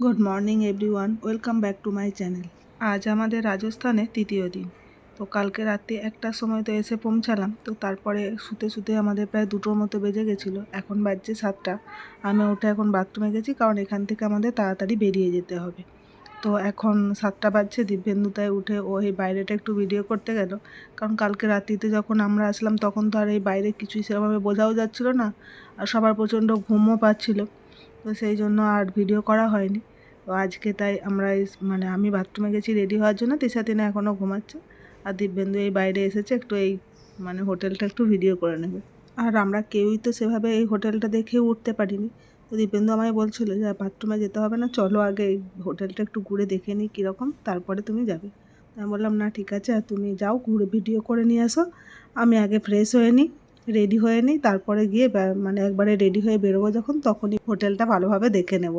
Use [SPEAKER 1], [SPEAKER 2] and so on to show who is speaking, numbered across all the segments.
[SPEAKER 1] Good morning everyone welcome back to my channel আজ আমাদের রাজস্থানে তৃতীয় দিন। তো কালকে রাতে একটার সময় তো এসে পৌঁছালাম। তো তারপরে শুতে শুতে আমাদের প্রায় দুটোর মতো বেজে গেছিল। এখন বাজছে সাতটা। আমি উঠে এখন বাথরুমে গেছি, কারণ এখান থেকে আমাদের তাড়াতাড়ি বেরিয়ে যেতে হবে। তো এখন সাতটা বাজছে দিব্যেন্দুতায় উঠে ও এই বাইরেটা একটু ভিডিও করতে গেল। কারণ কালকে রাত্রিতে যখন আমরা আসলাম, তখন তো আর এই বাইরে কিছুই সেরকমভাবে বোঝাও যাচ্ছিল না। আর সবার প্রচণ্ড ঘুমও পাচ্ছিলো। তো সেই জন্য আর ভিডিও করা হয়নি। তো আজকে তাই আমরা মানে আমি বাথরুমে গেছি রেডি হওয়ার জন্য, তিশা তিনা এখনও ঘুমাচ্ছে আর দিব্যেন্দু এই বাইরে এসেছে, একটু এই মানে হোটেলটা একটু ভিডিও করে নেবে। আর আমরা কেউই তো সেভাবে এই হোটেলটা দেখে উঠতে পারিনি। তো দীপেন্দু আমায় বলছিল যে বাথরুমে যেতে হবে না, চলো আগে এই হোটেলটা একটু ঘুরে দেখে নিই কীরকম, তারপরে তুমি যাবে। আমি বললাম, না, ঠিক আছে, আর তুমি যাও, ঘুরে ভিডিও করে নিয়ে আসো। আমি আগে ফ্রেশ হয়ে নিই রেডি হয়ে নিই তারপরে গিয়ে মানে একবারে রেডি হয়ে বেরোবো যখন, তখনই হোটেলটা ভালোভাবে দেখে নেব।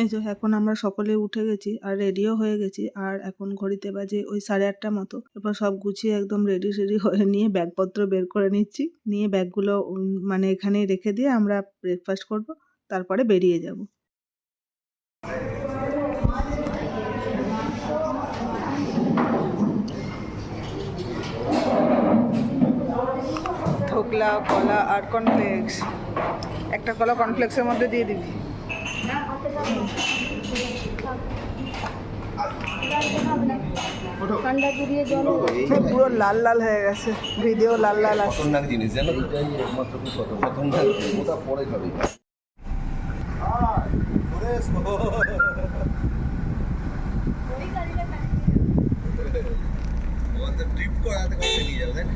[SPEAKER 1] এই যে এখন আমরা সকলে উঠে গেছি আর রেডিও হয়ে গেছি আর এখন ঘড়িতে বাজে ওই সাড়ে আটটা মতো। এরপর সব গুছিয়ে একদম রেডি সেডি হয়ে নিয়ে ব্যাগপত্র বের করে নিচ্ছি। নিয়ে ব্যাগগুলো মানে এখানেই রেখে দিয়ে আমরা ব্রেকফাস্ট করব, তারপরে বেরিয়ে যাব। ধোকলা, কলা আর কর্নফ্লেক্স একটা কলা কর্নফ্লেক্সের মধ্যে দিয়ে দিবি। পুরো লাল লাল হয়ে গেছে। ভিডিও লাল লাল আসছে
[SPEAKER 2] খতরনাক জিনিস জানো? এটাই একমাত্র খতরনাক ওটা পরে খাবে ট্রিপ করাতে কত নিয়ে যাবে তাই না?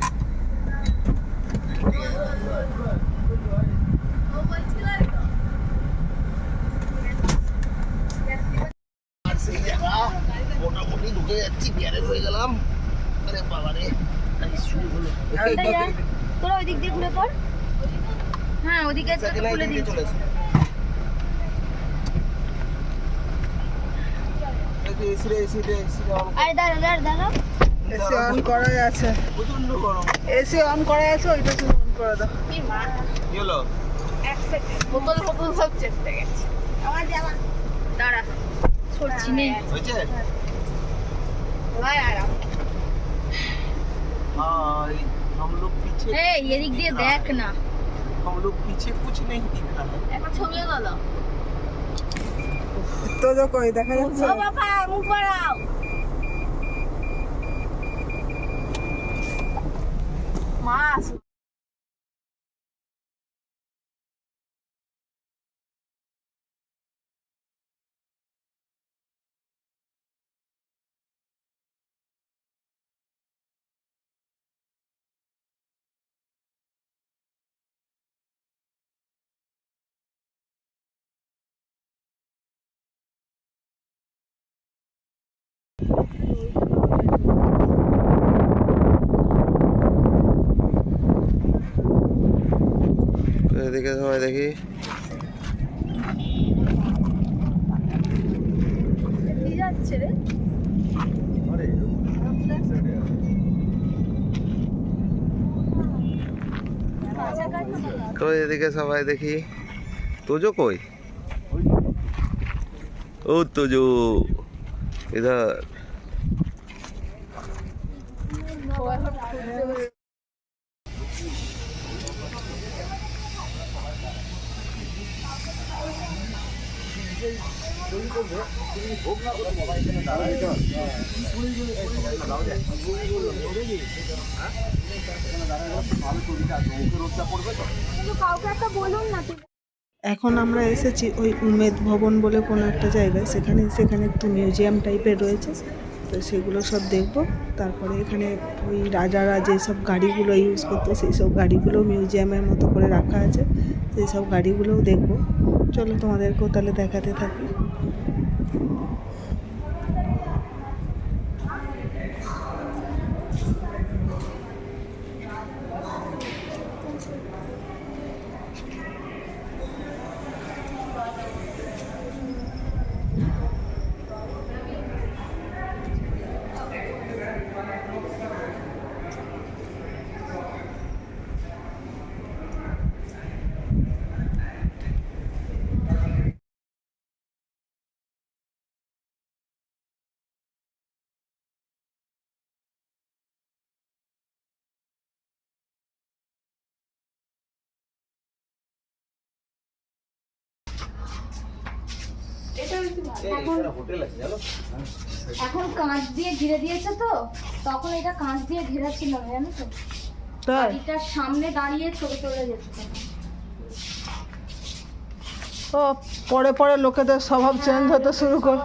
[SPEAKER 2] আর সেই জায়গা মোটামুটি ঢুকে যাচ্ছি বিয়ারে গেলাম। আরে বাবা রে শুরু হলো।
[SPEAKER 3] তোরা ওই দিক দিয়ে ঘুরে পড়। হ্যাঁ ওদিকে খুলে দিয়েছি। আরে দাঁড়া দাঁড়া দাঁড়া
[SPEAKER 1] এসি অন করাই আছে।
[SPEAKER 2] প্রচণ্ড গরম।
[SPEAKER 1] এসি অন করাই আছে ওইটা তুমি অন করে দাও।
[SPEAKER 3] কি মা?
[SPEAKER 2] হলো?
[SPEAKER 3] এক সেকেন্ড বোতল বোতল সব চেপে গেছে। আমার জামা দাঁড়া সরছি নে।
[SPEAKER 2] হয়েছে?
[SPEAKER 3] ভাই আরাম
[SPEAKER 2] हाय हम लोग पीछे
[SPEAKER 3] এই এদিক দিয়ে দেখ না
[SPEAKER 2] हम लोग पीछे कुछ नहीं दिख रहा है
[SPEAKER 3] একটা ছবিও তোলো
[SPEAKER 1] তো তো কই দেখা যাচ্ছে
[SPEAKER 3] ও বাবা মুখ বাড়াও মাছ
[SPEAKER 2] এদিকে সবাই দেখি। তো এদিকে সবাই দেখি। তোজো কই? ও তোজো।
[SPEAKER 1] এখন আমরা এসেছি ওই উমেদ ভবন বলে কোনো একটা জায়গায়। সেখানে সেখানে একটু মিউজিয়াম টাইপের রয়েছে। তো সেগুলো সব দেখব। তারপরে এখানে ওই রাজারা যেসব গাড়িগুলো ইউজ করতো, সেই সব গাড়িগুলো মিউজিয়ামের মতো করে রাখা আছে। সেই সব গাড়িগুলোও দেখব। চলো তোমাদেরকেও তাহলে দেখাতে থাকি।
[SPEAKER 3] এখন কাঁচ দিয়ে ঘিরে দিয়েছে তো তখন এটা কাঁচ দিয়ে ঘেরা ছিল না, জানো তো? বাড়িটার সামনে দাঁড়িয়ে ছবি তোলা যেত
[SPEAKER 1] ও পরে পরে লোকেদের স্বভাব চেঞ্জ হতে শুরু কর।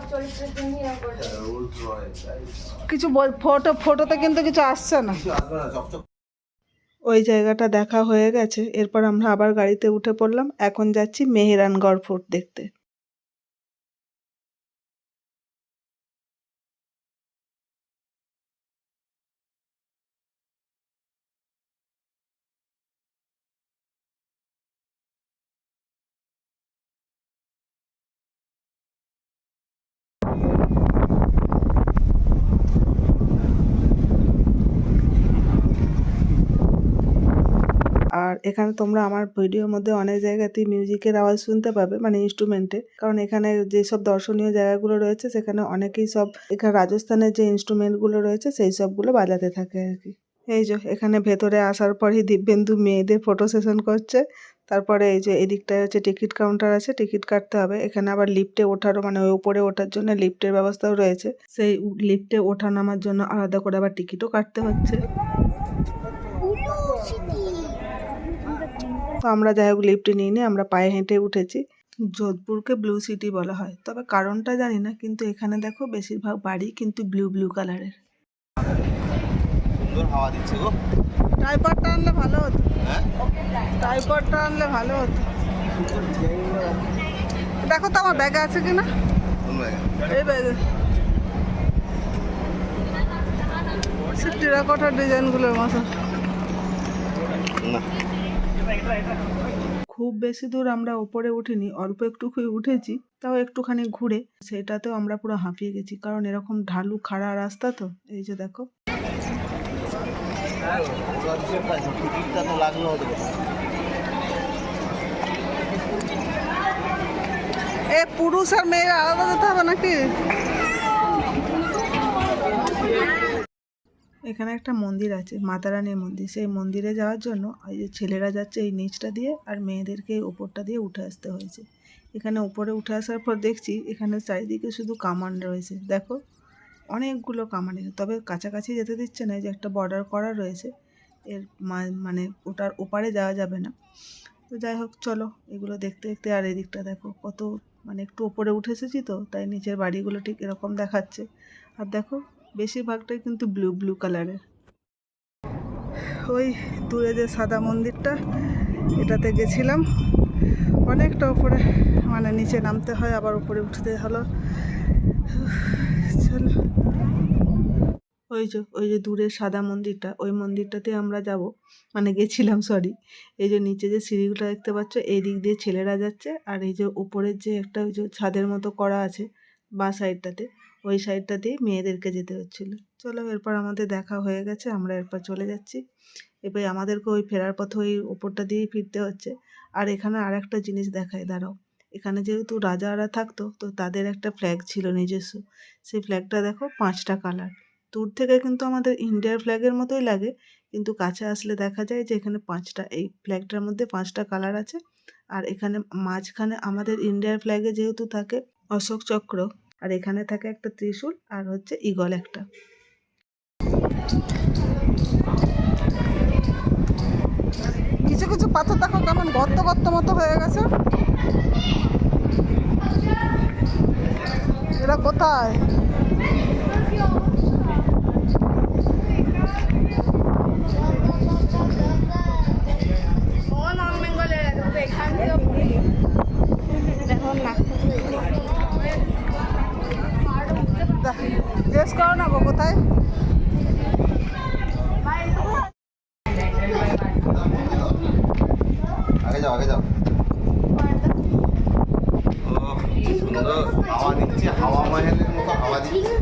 [SPEAKER 1] কিছু ফটো ফটোতে কিন্তু কিছু আসছে না। ওই জায়গাটা দেখা হয়ে গেছে এরপর আমরা আবার গাড়িতে উঠে পড়লাম এখন যাচ্ছি মেহেরানগড় ফোর্ট দেখতে। এখানে তোমরা আমার ভিডিওর মধ্যে অনেক জায়গাতেই মিউজিকের আওয়াজ শুনতে পাবে মানে ইনস্ট্রুমেন্টে কারণ এখানে যেসব দর্শনীয় জায়গাগুলো রয়েছে, সেখানে অনেকেই সব এখানে রাজস্থানের যে ইনস্ট্রুমেন্টগুলো রয়েছে, সেই সবগুলো বাজাতে থাকে আর কি। এই যে, এখানে ভেতরে আসার পরই দিব্যেন্দু মেয়েদের ফটো সেশন করছে। তারপরে এই যে, এদিকটায় হচ্ছে টিকিট কাউন্টার আছে টিকিট কাটতে হবে। এখানে আবার লিফটে ওঠারও মানে ওই উপরে ওঠার জন্য লিফটের ব্যবস্থাও রয়েছে। সেই লিফটে ওঠা নামার জন্য আলাদা করে আবার টিকিটও কাটতে হচ্ছে। তো আমরা যাই হোক লিফটে নিয়ে নিয়ে আমরা পায়ে হেঁটে উঠেছি। যোধপুরকে ব্লু সিটি বলা হয়। তবে কারণটা জানি না কিন্তু এখানে দেখো বেশিরভাগ বাড়ি কিন্তু ব্লু ব্লু কালারের
[SPEAKER 2] সুন্দর হাওয়া দিচ্ছে গো।
[SPEAKER 1] টাইপারটা আনলে ভালো হতো।
[SPEAKER 2] হ্যাঁ?
[SPEAKER 1] টাইপারটা আনলে ভালো হতো। দেখো তো আমার ব্যাগে আছে কিনা? এই ব্যাগে সে টেরাকোটার ডিজাইনগুলোর মতো।
[SPEAKER 2] না।
[SPEAKER 1] খুব বেশি দূর আমরা ওপরে উঠিনি, অল্প একটুকুই উঠেছি, তাও একটুখানি ঘুরে, সেটাতেও আমরা পুরো হাঁপিয়ে গেছি, কারণ এরকম ঢালু খাড়া রাস্তা তো, এই যে দেখো। এ পুরুষ আর মেয়েরা আলাদা যেতে হবে নাকি? এখানে একটা মন্দির আছে, মাতারানীর মন্দির। সেই মন্দিরে যাওয়ার জন্য এই যে ছেলেরা যাচ্ছে এই নিচটা দিয়ে আর মেয়েদেরকে ওপরটা দিয়ে উঠে আসতে হয়েছে। এখানে উপরে উঠে আসার পর দেখছি এখানে চারিদিকে শুধু কামান রয়েছে। দেখো, অনেকগুলো কামানে তবে কাছাকাছি যেতে দিচ্ছে না যে একটা বর্ডার করা রয়েছে। এর মানে ওটার ওপারে যাওয়া যাবে না। তো যাই হোক, চলো এগুলো দেখতে দেখতে আর এদিকটা দেখো, কত মানে একটু ওপরে উঠে এসেছি তো, তাই নিচের বাড়িগুলো ঠিক এরকম দেখাচ্ছে। আর দেখো বেশিরভাগটাই কিন্তু ব্লু ব্লু কালারের ওই দূরে যে সাদা মন্দিরটা, এটাতে গেছিলাম। অনেকটা উপরে মানে নিচে নামতে হয়, আবার উপরে উঠতে হলো। চলো। ওই যে ওই যে দূরের সাদা মন্দিরটা, ওই মন্দিরটাতে আমরা যাব। মানে গেছিলাম সরি এই যে নিচে যে সিঁড়িগুলো দেখতে পাচ্ছ, এই দিক দিয়ে ছেলেরা যাচ্ছে, আর এই যে উপরের যে একটা ওই যে ছাদের মতো করা আছে, বা সাইডটাতে ওই সাইডটা দিয়ে মেয়েদেরকে যেতে হচ্ছিল। চলো এরপর আমাদের দেখা হয়ে গেছে, আমরা এরপর চলে যাচ্ছি। এবার আমাদেরকে ওই ফেরার পথে ওই ওপরটা দিয়েই ফিরতে হচ্ছে। আর এখানে আর একটা জিনিস দেখায় দাঁড়াও। এখানে যেহেতু রাজারা থাকতো, তো তাদের একটা ফ্ল্যাগ ছিল নিজস্ব। সেই ফ্ল্যাগটা দেখো পাঁচটা কালার দূর থেকে কিন্তু আমাদের ইন্ডিয়ার ফ্ল্যাগের মতোই লাগে, কিন্তু কাছে আসলে দেখা যায় যে এখানে পাঁচটা, এই ফ্ল্যাগটার মধ্যে পাঁচটা কালার আছে। আর এখানে মাঝখানে আমাদের ইন্ডিয়ার ফ্ল্যাগে যেহেতু থাকে অশোক চক্র আর এখানে থাকে একটা ত্রিশূল আর হচ্ছে ঈগল একটা। কিছু কিছু পাথর দেখো কেমন গর্ত গর্ত মতো হয়ে গেছে। এরা কোথায়?
[SPEAKER 4] দেখো না।
[SPEAKER 1] ড্রেস করো না গো কোথায়?
[SPEAKER 3] আগে যাও আগে যাও। ও হাওয়া দিচ্ছে হাওয়া মাহেলের মতো হাওয়া দিচ্ছে।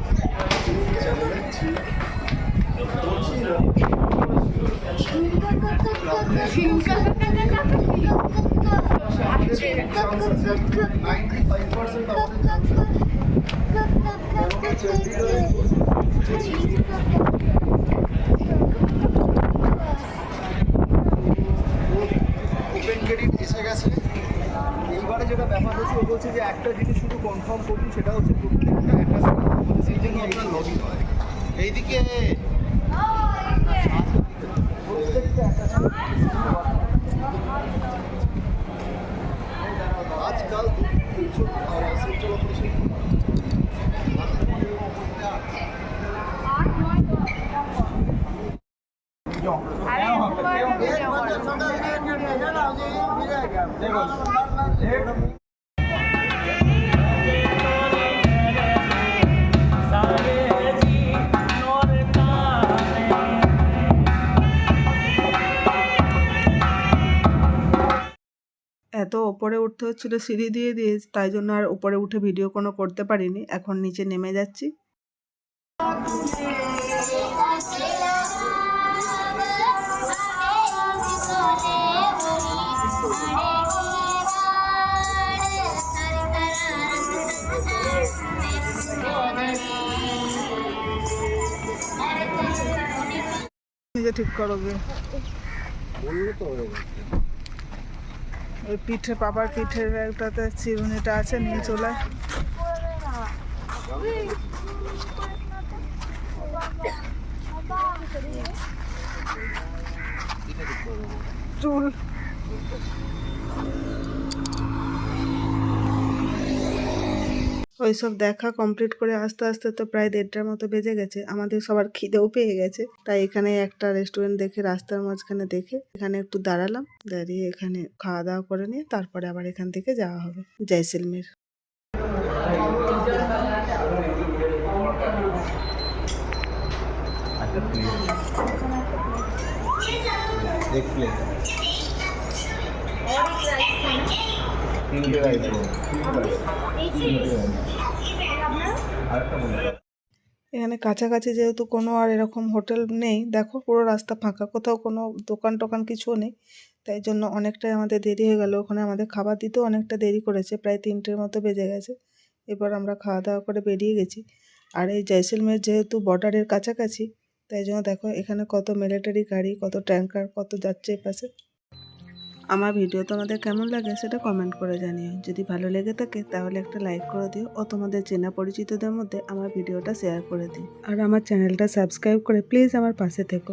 [SPEAKER 2] ওপেন ক্রেডিট এসে গেছে। এইবারে যেটা ব্যাপার হচ্ছে, ও বলছে যে একটা জিনিস শুধু কনফার্ম করুন, সেটা হচ্ছে
[SPEAKER 1] ওপরে উঠতে হচ্ছিল সিঁড়ি দিয়ে দিয়ে তাই জন্য আর উপরে উঠে ভিডিও কোনো করতে পারিনি। এখন নিচে নেমে যাচ্ছি। নিজে ঠিক করো গে।
[SPEAKER 3] বলল তো হয়ে গেছে
[SPEAKER 1] ওই পিঠে পাবার পিঠের একটাতে চিরুনিটা আছে নিয়ে চলে আয়। চুল ওইসব দেখা কমপ্লিট করে আস্তে আস্তে তো প্রায় দেড়টার মতো বেজে গেছে। আমাদের সবার খিদেও পেয়ে গেছে। তাই এখানে একটা রেস্টুরেন্ট দেখে, রাস্তার মাঝখানে দেখে এখানে একটু দাঁড়ালাম। দাঁড়িয়ে এখানে খাওয়া দাওয়া করে নিয়ে তারপরে আবার এখান থেকে যাওয়া হবে। জয়সলমের
[SPEAKER 3] এক প্লেট
[SPEAKER 1] এখানে কাছাকাছি যেহেতু কোনো আর এরকম হোটেল নেই, দেখো পুরো রাস্তা ফাঁকা, কোথাও কোনো দোকান টোকান কিছুও নেই, তাই জন্য অনেকটাই আমাদের দেরি হয়ে গেল। ওখানে আমাদের খাবার দিতেও অনেকটা দেরি করেছে, প্রায় তিনটের মতো বেজে গেছে। এবার আমরা খাওয়া দাওয়া করে বেরিয়ে গেছি। আর এই জয়সলমের যেহেতু বর্ডারের কাছাকাছি, তাই জন্য দেখো এখানে কত মিলিটারি গাড়ি, কত ট্যাঙ্কার কত যাচ্ছে এপাশে। আমার ভিডিও তোমাদের কেমন লাগে সেটা কমেন্ট করে জানিও। যদি ভালো লেগে থাকে তাহলে একটা লাইক করে দিও ও তোমাদের চেনা পরিচিতদের মধ্যে আমার ভিডিওটা শেয়ার করে দিও। আর আমার চ্যানেলটা সাবস্ক্রাইব করে প্লিজ আমার পাশে থেকো।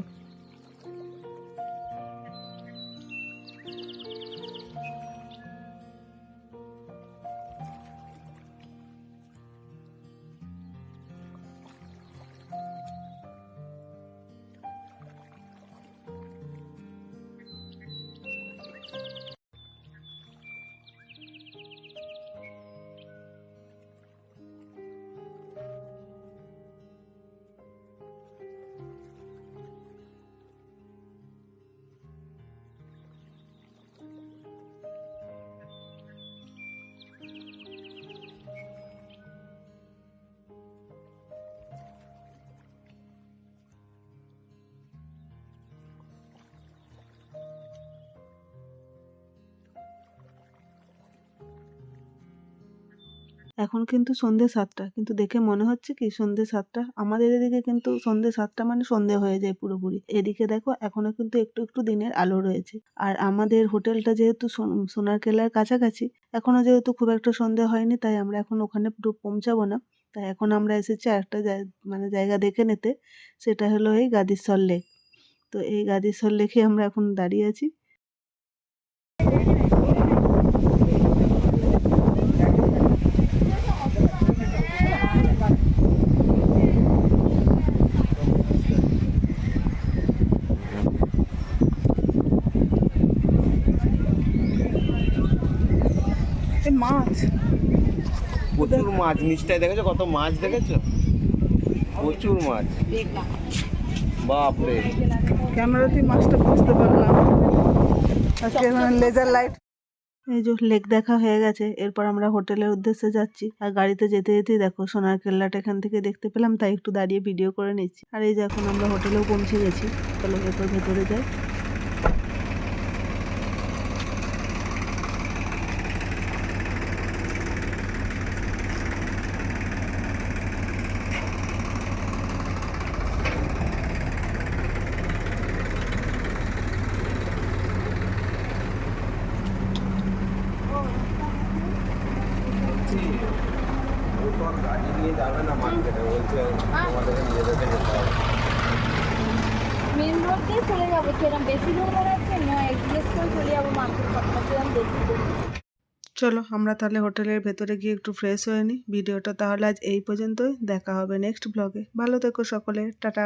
[SPEAKER 1] এখন কিন্তু সন্ধে সাতটা। কিন্তু দেখে মনে হচ্ছে কি সন্ধে সাতটা? আমাদের এদিকে কিন্তু সন্ধে সাতটা মানে সন্ধে হয়ে যায় পুরোপুরি। এদিকে দেখো এখনও কিন্তু একটু একটু দিনের আলো রয়েছে। আর আমাদের হোটেলটা যেহেতু সোন- সোনারকেল্লার কাছাকাছি, এখনও যেহেতু খুব একটা সন্ধে হয়নি, তাই আমরা এখন ওখানে পুরো পৌঁছাবো না। তাই এখন আমরা এসেছি একটা মানে জায়গা দেখে নিতে, সেটা হলো এই গাদিরসর লেক। তো এই গাদিরসর লেকে আমরা এখন দাঁড়িয়ে আছি মাছ
[SPEAKER 2] প্রচুর মাছ নিচটায় দেখেছ? কত মাছ দেখেছ? প্রচুর মাছ। বাপরে।
[SPEAKER 1] ক্যামেরাতেই মাছটা বুঝতে পারলাম। Laser light. এই যে লেক দেখা হয়ে গেছে। এরপর আমরা হোটেলের উদ্দেশ্যে যাচ্ছি। আর গাড়িতে যেতে যেতেই দেখো, সোনার কেল্লাটা এখান থেকে দেখতে পেলাম, তাই একটু দাঁড়িয়ে ভিডিও করে নিচ্ছি। আর এই যে এখন আমরা হোটেলেও পৌঁছে গেছি। চলো এরপর ভেতরে যাই
[SPEAKER 2] গাড়ি নিয়ে যাবে না মার্কেটে বলছে তোমাদেরকে নিজেদেরকে যেতে হবে।
[SPEAKER 3] মেন রোড দিয়ে চলে যাব সেরকম বেশি দূর বেড়াচ্ছে নয় জিজ্ঞেস করে চলে যাব মার্কেট কথা সেরকম দেখি
[SPEAKER 1] চলো আমরা তাহলে হোটেলের ভেতরে গিয়ে একটু ফ্রেশ হয়ে নিই ভিডিওটা তাহলে আজ এই পর্যন্তই দেখা হবে নেক্সট ব্লগে ভালো থেকো সকলে টাটা।